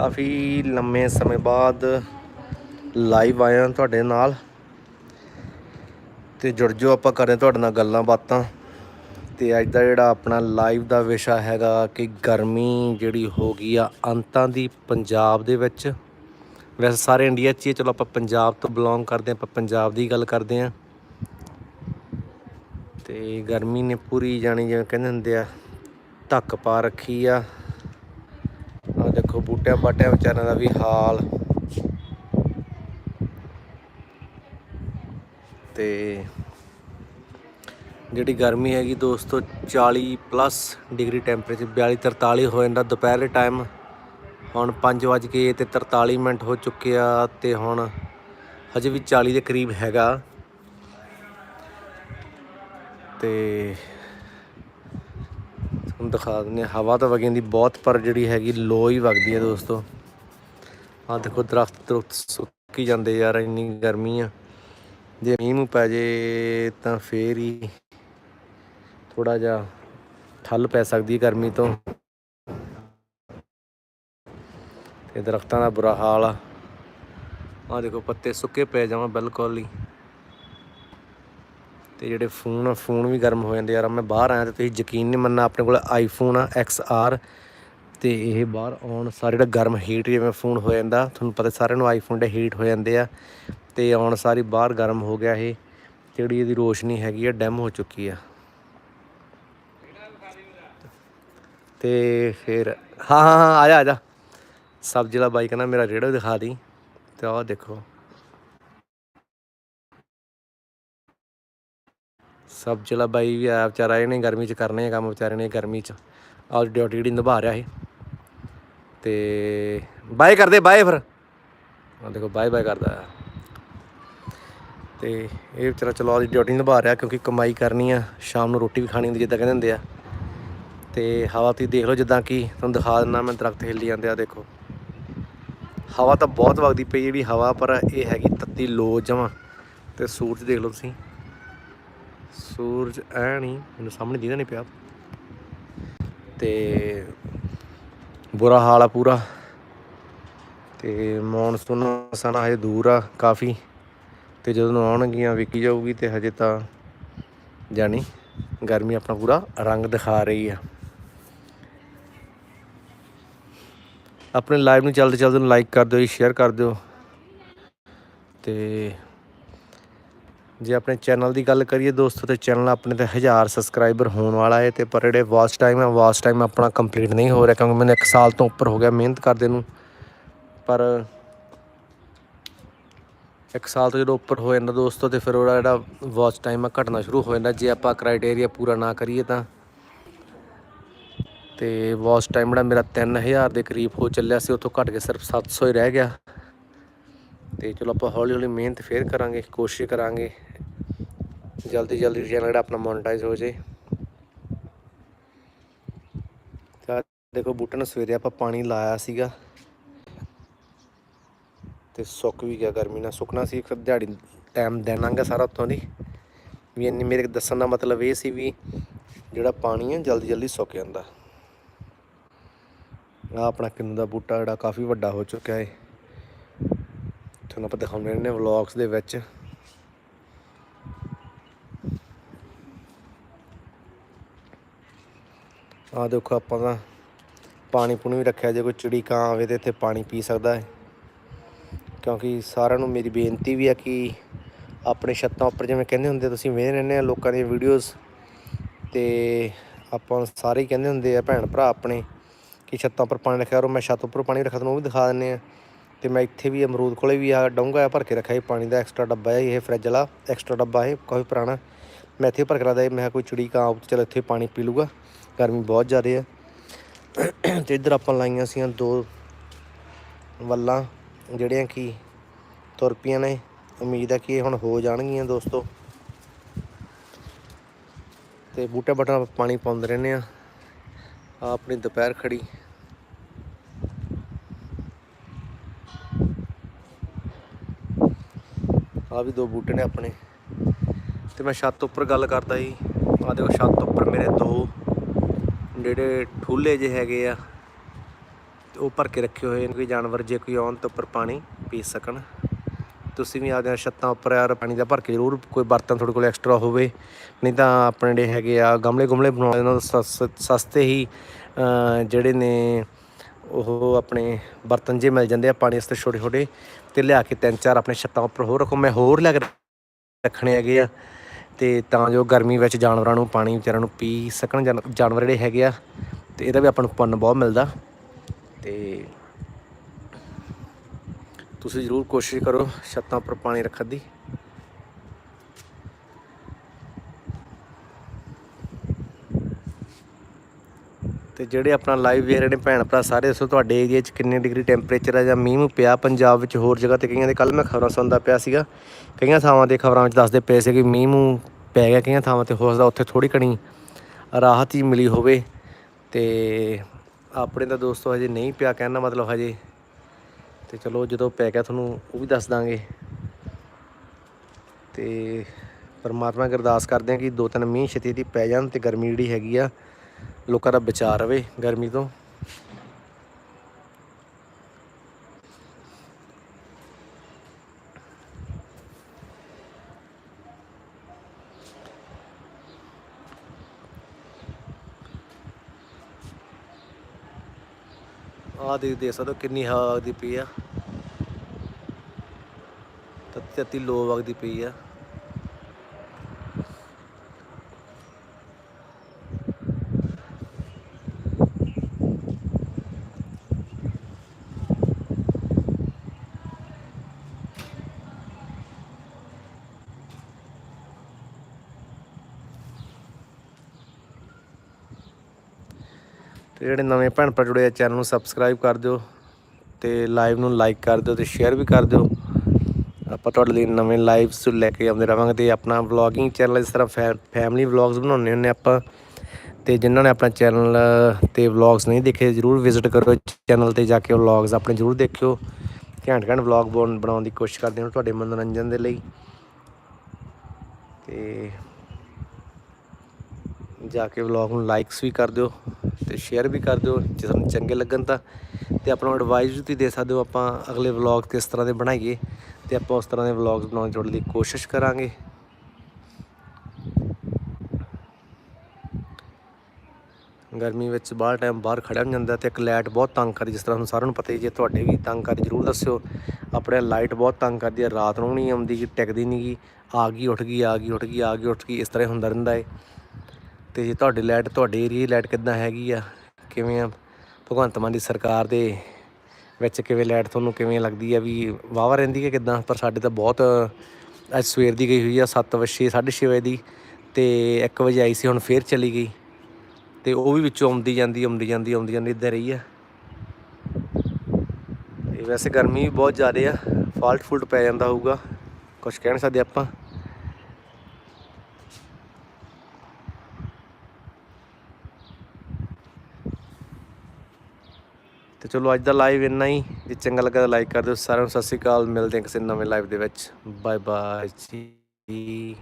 ਕਾਫੀ ਲੰਮੇ ਸਮੇਂ ਬਾਅਦ ਲਾਈਵ ਆਇਆ ਤੁਹਾਡੇ ਨਾਲ। ਤੇ ਜੁੜ ਜਾਓ ਆਪਾਂ ਕਰੇ ਤੁਹਾਡੇ ਨਾਲ ਗੱਲਾਂ ਬਾਤਾਂ। ਤੇ ਅੱਜ ਦਾ ਜਿਹੜਾ ਆਪਣਾ ਲਾਈਵ ਦਾ ਵਿਸ਼ਾ ਹੈਗਾ ਕਿ ਗਰਮੀ ਜਿਹੜੀ ਹੋ ਗਈ ਆ ਅੰਤਾਂ ਦੀ ਪੰਜਾਬ ਦੇ ਵਿੱਚ। ਵੈਸੇ ਸਾਰੇ ਇੰਡੀਆ 'ਚ ਹੀ ਆ, ਚਲੋ ਆਪਾਂ ਪੰਜਾਬ ਤੋਂ ਬਿਲੋਂਗ ਕਰਦੇ ਹਾਂ ਆਪਾਂ ਪੰਜਾਬ ਦੀ ਗੱਲ ਕਰਦੇ ਹਾਂ। ਤੇ ਗਰਮੀ ਨੇ ਪੂਰੀ ਜਾਣੀ ਜਿਵੇਂ ਕਹਿੰਦੇ ਹੁੰਦੇ ਆ ਧੱਕ ਪਾ ਰੱਖੀ ਆ। ਬੂਟਿਆਂ ਬਾਟਿਆਂ ਵਿਚਾਰਿਆਂ ਦਾ ਵੀ ਹਾਲ। ਤੇ ਜਿਹੜੀ ਗਰਮੀ ਹੈਗੀ ਦੋਸਤੋ 40 ਪਲੱਸ ਡਿਗਰੀ ਟੈਂਪਰੇਚਰ 42 43 ਹੋ ਜਾਂਦਾ। ਦੁਪਹਿਰ ਦੇ ਟਾਈਮ ਹੁਣ 5 ਵਜ ਕੇ ਤੇ 43 ਮਿੰਟ ਹੋ ਚੁੱਕੇ ਆ ਤੇ ਹੁਣ ਹਜੇ ਵੀ 40 ਦੇ ਕਰੀਬ ਹੈਗਾ। ਤੇ ਤੁਹਾਨੂੰ ਦਿਖਾ ਦਿੰਦੇ ਹਾਂ। ਹਵਾ ਤਾਂ ਵਗਣ ਦੀ ਬਹੁਤ, ਪਰ ਜਿਹੜੀ ਹੈਗੀ ਲੋ ਹੀ ਵਗਦੀ ਹੈ ਦੋਸਤੋ। ਆਹ ਦੇਖੋ ਦਰਖਤ ਦਰਖਤ ਸੁੱਕੀ ਜਾਂਦੇ ਯਾਰ, ਇੰਨੀ ਗਰਮੀ ਆ। ਜੇ ਮੀਂਹ ਮੂੰਹ ਪੈ ਜੇ ਤਾਂ ਫੇਰ ਹੀ ਥੋੜਾ ਜਿਹਾ ਠੱਲ ਪੈ ਸਕਦੀ ਹੈ ਗਰਮੀ ਤੋਂ। ਤੇ ਦਰਖਤਾਂ ਦਾ ਬੁਰਾ ਹਾਲ ਆ। ਆਹ ਦੇਖੋ ਪੱਤੇ ਸੁੱਕੇ ਪੈ ਜਾਵਾਂ ਬਿਲਕੁਲ ਹੀ। ਤੇ ਜਿਹੜੇ ਫੋਨ ਆ, ਫੋਨ ਵੀ ਗਰਮ ਹੋ ਜਾਂਦੇ ਯਾਰ, ਮੈਂ ਬਾਹਰ ਆਇਆ ਤੇ ਤੁਸੀਂ ਯਕੀਨ ਨਹੀਂ ਮੰਨਣਾ, ਆਪਣੇ ਕੋਲ ਆਈਫੋਨ ਆ XR ਤੇ ਇਹ ਬਾਹਰ ਆਉਣ, ਸਾਰੇ ਜਿਹੜਾ ਗਰਮ ਹੀਟ ਜਿਵੇਂ ਫੋਨ ਹੋ ਜਾਂਦਾ, ਤੁਹਾਨੂੰ ਪਤਾ ਸਾਰਿਆਂ ਨੂੰ ਆਈਫੋਨ ਦੇ ਹੀਟ ਹੋ ਜਾਂਦੇ ਆ। ਤੇ ਆਉਣ ਸਾਰੀ ਬਾਹਰ ਗਰਮ ਹੋ ਗਿਆ ਇਹ, ਜਿਹੜੀ ਇਹਦੀ ਰੋਸ਼ਨੀ ਹੈਗੀ ਆ, ਡੈਮ ਹੋ ਚੁੱਕੀ ਆ। ਤੇ ਫਿਰ, ਹਾਂ ਹਾਂ ਹਾਂ, ਆ ਜਾ ਆ ਜਾ। ਸਬਜ਼ੀ ਵਾਲਾ ਬਾਈ ਕਹਿੰਦਾ, ਮੇਰਾ ਰੇੜਾ ਦਿਖਾ ਦੀ। ਤੇ ਆਹ ਦੇਖੋ। ਸਬਜ਼ੀ ਵਾਲਾ ਬਾਈ ਵੀ ਆਇਆ ਵਿਚਾਰਾ ਇਹਨੇ ਗਰਮੀ ਚ ਕਰਨੇ ਆ ਕੰਮ, ਵਿਚਾਰੇ ਨੇ ਗਰਮੀ ਚ। ਆਹ ਡਿਊਟੀ ਜਿਹੜੀ ਨਿਭਾ ਰਿਹਾ ਇਹ। ਤੇ ਬਾਏ ਕਰਦੇ ਬਾਏ ਫਿਰ। ਆਹ ਦੇਖੋ ਬਾਏ ਬਾਏ ਕਰਦਾ। ਆ ਤੇ ਇਹ ਵਿਚਾਰਾ ਚਲੋ ਆਪਦੀ ਡਿਊਟੀ ਨਿਭਾ ਰਿਹਾ, ਕਿਉਂਕਿ ਕਮਾਈ ਕਰਨੀ ਆ। ਸ਼ਾਮ ਨੂੰ ਰੋਟੀ ਵੀ ਖਾਣੀ ਹੁੰਦੀ, ਜਿੱਦਾਂ ਕਹਿੰਦੇ ਹੁੰਦੇ ਆ। ਤੇ ਹਵਾ ਤੁਸੀਂ ਦੇਖ ਲਓ ਜਿੱਦਾਂ ਕਿ ਤੁਹਾਨੂੰ ਦਿਖਾ ਦਿੰਦਾ ਮੈਂ ਦਰਖਤ ਹਿੱਲੀ ਜਾਂਦੇ ਆ, ਦੇਖੋ। ਹਵਾ ਤਾਂ ਬਹੁਤ ਵਗਦੀ ਪਈ ਜਿਹੜੀ ਹਵਾ, ਪਰ ਇਹ ਹੈਗੀ ਤੱਤੀ ਲੋ ਜਮਾਂ। ਤੇ ਸੂਰਜ ਦੇਖ ਲਓ ਤੁਸੀਂ। ਸੂਰਜ ਐ ਨਹੀਂ, ਮੈਨੂੰ ਸਾਹਮਣੇ ਦਿਖਦਾ ਨਹੀਂ ਪਿਆ। ਤੇ ਬੁਰਾ ਹਾਲ ਆ ਪੂਰਾ। ਤੇ ਮੌਨਸੂਨ ਸਾਨਾ ਹਜੇ ਦੂਰ ਆ ਕਾਫੀ। ਤੇ ਜਦੋਂ ਆਉਣਗੀਆਂ ਵਿਕੀ ਜਾਊਗੀ ਤੇ ਹਜੇ ਤਾਂ ਜਾਣੀ ਗਰਮੀ ਆਪਣਾ ਪੂਰਾ ਰੰਗ ਦਿਖਾ ਰਹੀ ਆ। ਆਪਣੇ ਲਾਈਵ ਨੂੰ ਚੱਲਦੇ ਜਲਦੀ ਲਾਈਕ ਕਰ ਦਿਓ ਸ਼ੇਅਰ ਕਰ ਦਿਓ। ਤੇ ਜੇ ਆਪਣੇ ਚੈਨਲ ਦੀ ਗੱਲ ਕਰੀਏ ਦੋਸਤੋ, ਤੇ ਚੈਨਲ ਆਪਣੇ ਤੇ 1000 ਸਬਸਕ੍ਰਾਈਬਰ ਹੋਣ ਵਾਲਾ ਹੈ ਤੇ ਪਰ ਜਿਹੜੇ ਵਾਚ ਟਾਈਮ ਹੈ ਵਾਚ ਟਾਈਮ ਆਪਣਾ ਕੰਪਲੀਟ ਨਹੀਂ ਹੋ ਰਿਹਾ ਕਿਉਂਕਿ ਮੈਨੂੰ 1 ਸਾਲ ਤੋਂ ਉੱਪਰ ਹੋ ਗਿਆ ਮਿਹਨਤ ਕਰਦੇ ਨੂੰ। ਪਰ ਇੱਕ ਸਾਲ ਤੋਂ ਜਦੋਂ ਉੱਪਰ ਹੋ ਜਾਂਦਾ ਦੋਸਤੋ, ਤੇ ਫਿਰ ਉਹਦਾ ਜਿਹੜਾ ਵਾਚ ਟਾਈਮ ਆ ਘਟਣਾ ਸ਼ੁਰੂ ਹੋ ਜਾਂਦਾ। ਜੇ ਆਪਾਂ ਕ੍ਰਾਈਟੇਰੀਆ ਪੂਰਾ ਨਾ ਕਰੀਏ ਤਾਂ। ਤੇ ਵਾਚ ਟਾਈਮ ਜਿਹੜਾ ਮੇਰਾ 3000 ਦੇ ਕਰੀਬ ਹੋ ਚੱਲਿਆ ਸੀ, ਉੱਥੋਂ ਘਟ ਕੇ ਸਿਰਫ 700 ਹੀ ਰਹਿ ਗਿਆ। ਤੇ ਚਲੋ ਆਪਾਂ ਹੌਲੀ ਹੌਲੀ ਮਿਹਨਤ ਫੇਰ ਕਰਾਂਗੇ, ਕੋਸ਼ਿਸ਼ ਕਰਾਂਗੇ। ਜਲਦੀ ਜਲਦੀ ਚੈਨਲ ਜਿਹੜਾ ਆਪਣਾ ਮੋਨਟਾਈਜ਼ ਹੋ ਜੇ ਤਾਂ ਦੇਖੋ ਬੂਟੇ ਨੂੰ ਸਵੇਰੇ ਆਪਾਂ ਪਾਣੀ ਲਾਇਆ ਸੀਗਾ। ਤੇ ਸੁੱਕ ਵੀ ਗਿਆ ਗਰਮੀ ਨਾਲ। ਸੁੱਕਣਾ ਸੀ ਫਿਰ ਦਿਹਾੜੀ ਟਾਈਮ ਦਿਨ ਲੰਘ ਸਾਰਾ ਉੱਤੋਂ ਦੀ। ਵੀ ਇੰਨੀ ਮੇਰੇ ਦੱਸਣ ਦਾ ਮਤਲਬ ਇਹ ਸੀ ਵੀ ਜਿਹੜਾ ਪਾਣੀ ਹੈ ਜਲਦੀ ਜਲਦੀ ਸੁੱਕ ਜਾਂਦਾ। ਆ ਆਪਣਾ ਕਿੰਨੂ ਦਾ ਬੂਟਾ ਜਿਹੜਾ ਕਾਫੀ ਵੱਡਾ ਹੋ ਚੁੱਕਿਆ ਹੈ ਤੁਹਾਨੂੰ ਆਪਾਂ ਦਿਖਾਉਂਦੇ ਨੇ ਵਲੌਗਸ ਦੇ ਵਿੱਚ। ਆ ਦੇਖੋ ਆਪਾਂ ਤਾਂ ਪਾਣੀ ਪੂਣੀ ਵੀ ਰੱਖਿਆ, ਜੇ ਕੋਈ ਚਿੜੀ ਕਾਂ ਆਵੇ ਤੇ ਇੱਥੇ ਪਾਣੀ ਪੀ ਸਕਦਾ ਹੈ। ਕਿਉਂਕਿ ਸਾਰਿਆਂ ਨੂੰ ਮੇਰੀ ਬੇਨਤੀ ਵੀ ਹੈ ਕਿ ਆਪਣੇ ਛੱਤਾਂ ਉੱਪਰ ਜਿਵੇਂ ਕਹਿੰਦੇ ਹੁੰਦੇ, ਤੁਸੀਂ ਵੇਖ ਰਹਿੰਦੇ ਆ ਲੋਕਾਂ ਦੀਆਂ ਵੀਡੀਓਜ਼ ਤੇ ਆਪਾਂ ਸਾਰੇ ਹੀ ਕਹਿੰਦੇ ਹੁੰਦੇ ਆ ਭੈਣ ਭਰਾ ਆਪਣੇ ਕਿ ਛੱਤਾਂ ਉੱਪਰ ਪਾਣੀ ਰੱਖਿਆ ਕਰੋ, ਮੈਂ ਛੱਤ ਉੱਪਰ ਪਾਣੀ ਰੱਖਿਆ ਤੁਹਾਨੂੰ ਉਹ ਵੀ ਦਿਖਾ ਦਿੰਦੇ ਆ ਤੇ ਮੈਂ ਇੱਥੇ ਵੀ ਅਮਰੂਦ ਕੋਲੇ ਵੀ ਆ ਡੋਂਗਾ ਭਰ ਕੇ ਰੱਖਿਆ ਇਹ ਪਾਣੀ ਦਾ ਐਕਸਟਰਾ ਡੱਬਾ ਹੈ, ਇਹ ਫ੍ਰਿਜ ਵਾਲਾ ਐਕਸਟਰਾ ਡੱਬਾ ਇਹ ਕਾਫੀ ਪੁਰਾਣਾ। ਮੈਂ ਇੱਥੇ ਭਰ ਕੇ ਰੱਖਦਾ ਮੈਂ ਕਿਹਾ ਕੋਈ ਚਿੜੀ ਕਾਂ ਆਊ ਚਲ ਇੱਥੇ ਪਾਣੀ ਪੀ ਲੂਗਾ ਗਰਮੀ ਬਹੁਤ ਜ਼ਿਆਦਾ ਹੈ ਤੇ ਇੱਧਰ ਆਪਾਂ ਲਾਈਆਂ ਸੀਆਂ ਦੋ ਵੱਲਾਂ, ਜਿਹੜੀਆਂ ਕਿ ਤੁਰ ਪਈਆਂ ਨੇ। ਉਮੀਦ ਹੈ ਕਿ ਇਹ ਹੁਣ ਹੋ ਜਾਣਗੀਆਂ ਦੋਸਤੋ। ਤੇ ਬੂਟੇ ਬਟਨ ਪਾਣੀ ਪਾਉਂਦੇ ਰਹਿੰਦੇ ਆ ਆ ਆਪਣੀ ਦੁਪਹਿਰ ਖੜੀ। ਆ ਵੀ ਦੋ ਬੂਟੇ ਨੇ ਆਪਣੇ। ਤੇ ਮੈਂ ਛੱਤ ਉੱਪਰ ਗੱਲ ਕਰਦਾ ਸੀ ਆ ਦੇਖੋ, ਛੱਤ ਉੱਪਰ ਮੇਰੇ ਦੋ ਜਿਹੜੇ ਠੂਲੇ ਜੇ ਹੈਗੇ ਆ, ਤੇ ਉਹ ਭਰ ਕੇ ਰੱਖੇ ਹੋਏ ਨੇ, ਕੋਈ ਜਾਨਵਰ ਜੇ ਕੋਈ ਆਉਣ ਤਾਂ ਉੱਪਰ ਪਾਣੀ ਪੀ ਸਕਣ। ਤੁਸੀਂ ਵੀ ਆਪਦੀਆਂ ਛੱਤਾਂ ਉੱਪਰ, ਯਾਰ ਪਾਣੀ ਦਾ ਭਰ ਕੇ ਜ਼ਰੂਰ ਕੋਈ ਬਰਤਨ ਤੁਹਾਡੇ ਕੋਲ ਐਕਸਟਰਾ ਹੋਵੇ। ਨਹੀਂ ਤਾਂ ਆਪਣੇ ਜਿਹੜੇ ਹੈਗੇ ਆ ਗਮਲੇ ਗੁਮਲੇ ਬਣਾਉਣੇ ਉਹਨਾਂ ਨੂੰ ਸਸ- ਸਸਤੇ ਹੀ ਜਿਹੜੇ ਨੇ ਉਹ ਆਪਣੇ ਬਰਤਨ ਜੇ ਮਿਲ ਜਾਂਦੇ ਆ ਪਾਣੀ ਵਾਸਤੇ ਛੋਟੇ ਛੋਟੇ, ਤੇ ਲਿਆ ਕੇ ਤਿੰਨ ਚਾਰ ਆਪਣੇ ਛੱਤਾਂ ਉੱਪਰ ਹੋਰ ਰੱਖੋ। ਮੈਂ ਹੋਰ ਲਿਆ ਕੇ ਰੱਖਣੇ ਹੈਗੇ ਆ, ਤੇ ਤਾਂ ਜੋ ਗਰਮੀ ਵਿੱਚ ਜਾਨਵਰਾਂ ਨੂੰ ਪਾਣੀ ਵਿਚਾਰਿਆਂ ਨੂੰ ਪੀ ਸਕਣ, ਜਾਨ- ਜਾਨਵਰ ਜਿਹੜੇ ਹੈਗੇ ਆ, ਤੇ ਇਹਦਾ ਵੀ ਆਪਾਂ ਨੂੰ ਪੁੰਨ ਬਹੁਤ ਮਿਲਦਾ। ਤੇ ਤੁਸੀਂ ਜ਼ਰੂਰ ਕੋਸ਼ਿਸ਼ ਕਰੋ ਛੱਤਾਂ ਉੱਪਰ ਪਾਣੀ ਰੱਖਣ ਦੀ। ਤੇ ਜਿਹੜੇ ਆਪਣਾ ਲਾਈਵ ਵੇਖ ਰਹੇ ਨੇ ਭੈਣ ਭਰਾ, ਸਾਰੇ ਦੱਸੋ ਤੁਹਾਡੇ ਏਰੀਆ 'ਚ ਕਿੰਨੇ ਡਿਗਰੀ ਟੈਂਪਰੇਚਰ ਆ ਜਾਂ ਮੀਂਹ ਮੂੰਹ ਪਿਆ? ਪੰਜਾਬ ਵਿੱਚ ਹੋਰ ਜਗ੍ਹਾ ਤੇ ਕਈਆਂ ਦੇ ਕੱਲ ਮੈਂ ਖਬਰਾਂ ਸੁਣਦਾ ਪਿਆ ਸੀਗਾ, ਕਈਆਂ ਥਾਵਾਂ ਤੇ ਖਬਰਾਂ ਵਿੱਚ ਦੱਸਦੇ ਪਏ ਸੀ ਕਿ ਮੀਂਹ ਮੂੰਹ ਪੈ ਗਿਆ, ਕਈਆਂ ਥਾਵਾਂ ਤੇ ਹੋ ਸਕਦਾ ਉੱਥੇ ਥੋੜੀ ਕਣੀ ਰਾਹਤ ਹੀ ਮਿਲੀ ਹੋਵੇ। ਤੇ ਆਪਣੇ ਤਾਂ ਦੋਸਤੋ ਹਜੇ ਨਹੀਂ ਪਿਆ ਕਹਿਣ ਦਾ ਮਤਲਬ ਹਜੇ। ਤੇ ਚਲੋ ਜਦੋਂ ਪੈ ਗਿਆ ਤੁਹਾਨੂੰ ਉਹ ਵੀ ਦੱਸ ਦਾਂਗੇ। ਤੇ ਪਰਮਾਤਮਾ ਅਰਦਾਸ ਕਰਦੇ ਹਾਂ ਕਿ ਦੋ ਤਿੰਨ ਮੀਂਹ ਛੇਤੀ ਛੇਤੀ ਪੈ ਜਾਣ ਤੇ ਗਰਮੀ ਜਿਹੜੀ ਹੈਗੀ ਆ ਲੋਕਾਂ ਦਾ ਬਚਾਅ ਰਵੇ ਗਰਮੀ ਤੋਂ। ਆਹ ਦੇ ਦੇ ਸਕਦੇ ਹੋ ਕਿੰਨੀ ਹਵਾ ਵਗਦੀ ਪਈ ਆ। ਤੱਤੀ ਤੱਤੀ ਲੋ ਵਗਦੀ ਪਈ ਆ। ਤੇ ਜਿਹੜੇ ਨਵੇਂ ਭੈਣ ਭਰਾ ਜੁੜੇ ਆ ਚੈਨਲ ਨੂੰ ਸਬਸਕ੍ਰਾਈਬ ਕਰ ਦਿਓ ਤੇ ਲਾਈਵ ਨੂੰ ਲਾਈਕ ਕਰ ਦਿਓ ਤੇ ਸ਼ੇਅਰ ਵੀ ਕਰ ਦਿਓ। ਆਪਾਂ ਤੁਹਾਡੇ ਲਈ ਨਵੇਂ ਲਾਈਵਸ ਲੈ ਕੇ ਆਉਂਦੇ ਰਵਾਂਗੇ ਤੇ ਆਪਣਾ ਵਲੌਗਿੰਗ ਚੈਨਲ ਇਸ ਤਰ੍ਹਾਂ ਫੈਮਿਲੀ ਵਲੌਗਸ ਬਣਾਉਂਦੇ ਹੁੰਦੇ ਆਪਾਂ। ਤੇ ਜਿਨ੍ਹਾਂ ਨੇ ਆਪਣਾ ਚੈਨਲ ਤੇ ਵਲੌਗਸ ਨਹੀਂ ਦੇਖੇ, ਜਰੂਰ ਵਿਜ਼ਿਟ ਕਰੋ ਚੈਨਲ ਤੇ ਜਾ ਕੇ ਵਲੌਗਸ ਆਪਣੇ ਜਰੂਰ ਦੇਖਿਓ। ਘੈਂਟ ਘੈਂਟ ਵਲੌਗ ਬਣਾਉਣ ਦੀ ਕੋਸ਼ਿਸ਼ ਕਰਦੇ ਹਾਂ ਤੁਹਾਡੇ ਮਨੋਰੰਜਨ ਦੇ ਲਈ। ਤੇ ਜਾ ਕੇ ਵਲੌਗ ਨੂੰ ਲਾਈਕਸ ਵੀ ਕਰ ਦਿਓ ਤੇ ਸ਼ੇਅਰ ਵੀ ਕਰ ਦਿਓ, ਜੇ ਤੁਹਾਨੂੰ ਚੰਗੇ ਲੱਗਣ ਤਾਂ। ਤੇ ਆਪਣਾ ਐਡਵਾਈਸ ਵੀ ਤੁਸੀਂ ਦੇ ਸਕਦੇ ਹੋ ਆਪਾਂ ਅਗਲੇ ਵਲੌਗ ਕਿਸ ਤਰ੍ਹਾਂ ਦੇ ਬਣਾਈਏ ਤੇ ਆਪਾਂ ਉਸ ਤਰ੍ਹਾਂ ਦੇ ਵਲੌਗਸ ਬਣਾਉਣ ਦੀ ਕੋਸ਼ਿਸ਼ ਕਰਾਂਗੇ। ਗਰਮੀ ਵਿੱਚ ਬਾਹਰ ਟਾਈਮ ਬਾਹਰ ਖੜਿਆ ਹੋ ਜਾਂਦਾ ਤੇ ਇੱਕ ਲਾਈਟ ਬਹੁਤ ਤੰਗ ਕਰਦੀ, ਜਿਸ ਤਰ੍ਹਾਂ ਤੁਹਾਨੂੰ ਸਾਰਿਆਂ ਨੂੰ ਪਤਾ ਹੀ ਜੇ ਤੁਹਾਡੇ ਵੀ ਤੰਗ ਕਰਦੀ, ਜ਼ਰੂਰ ਦੱਸਿਓ। ਆਪਣੇ ਲਾਈਟ ਬਹੁਤ ਤੰਗ ਕਰਦੀ ਹੈ, ਰਾਤ ਨੂੰ ਨਹੀਂ ਆਉਂਦੀ ਕਿ ਟਿਕਦੀ ਨਹੀਂ ਗੀ, ਆ ਗਈ, ਉੱਠ ਗਈ, ਆ ਗਈ, ਉੱਠ ਗਈ, ਆ ਗਈ, ਉੱਠ ਗਈ, ਇਸ ਤਰ੍ਹਾਂ ਹੀ ਹੁੰਦਾ ਰਹਿੰਦਾ ਹੈ। ਤੇ ਜੇ ਤੁਹਾਡੀ ਲਾਈਟ, ਤੁਹਾਡੇ ਏਰੀਏ ਲਾਈਟ ਕਿੱਦਾਂ ਹੈਗੀ ਆ? ਕਿਵੇਂ ਆ? ਭਗਵੰਤ ਮਾਨ ਦੀ ਸਰਕਾਰ ਦੇ ਵਿੱਚ ਕਿਵੇਂ ਲਾਈਟ ਤੁਹਾਨੂੰ ਕਿਵੇਂ ਲੱਗਦੀ ਆ? ਵੀ ਵਾਵਾ ਰਹਿੰਦੀ ਹੈ ਕਿੱਦਾਂ? ਪਰ ਸਾਡੇ ਤਾਂ ਬਹੁਤ, ਅੱਜ ਸਵੇਰ ਦੀ ਗਈ ਹੋਈ ਆ 7 ਵਜੇ 6:30 ਵਜੇ ਦੀ ਤੇ 1 ਵਜੇ ਆਈ ਸੀ, ਹੁਣ ਫੇਰ ਚਲੀ ਗਈ। ਤੇ ਉਹ ਵੀ ਵਿੱਚੋਂ ਆਉਂਦੀ ਜਾਂਦੀ ਆਉਂਦੀ ਜਾਂਦੀ ਆਉਂਦੀ ਜਾਂਦੀ ਇੱਦਾਂ ਰਹੀ ਆ। ਤੇ ਵੈਸੇ ਗਰਮੀ ਵੀ ਬਹੁਤ ਜ਼ਿਆਦਾ ਆ। ਫਾਲਟ ਫੁਲਟ ਪੈ ਜਾਂਦਾ ਹੋਊਗਾ। ਕੁਝ ਕਹਿ ਨਹੀਂ ਸਕਦੇ ਆਪਾਂ। ਤੇ ਚਲੋ ਅੱਜ ਦਾ ਲਾਈਵ ਇੰਨਾ ਹੀ। ਜੇ ਚੰਗਾ ਲੱਗਾ ਤਾਂ ਲਾਈਕ ਕਰ ਦਿਓ। ਸਾਰਿਆਂ ਨੂੰ ਸਤਿ ਸ਼੍ਰੀ ਅਕਾਲ। ਮਿਲਦੇ ਹਾਂ ਕਿਸੇ ਨਵੇਂ ਲਾਈਵ ਦੇ ਵਿੱਚ। ਬਾਏ ਬਾਏ ਜੀ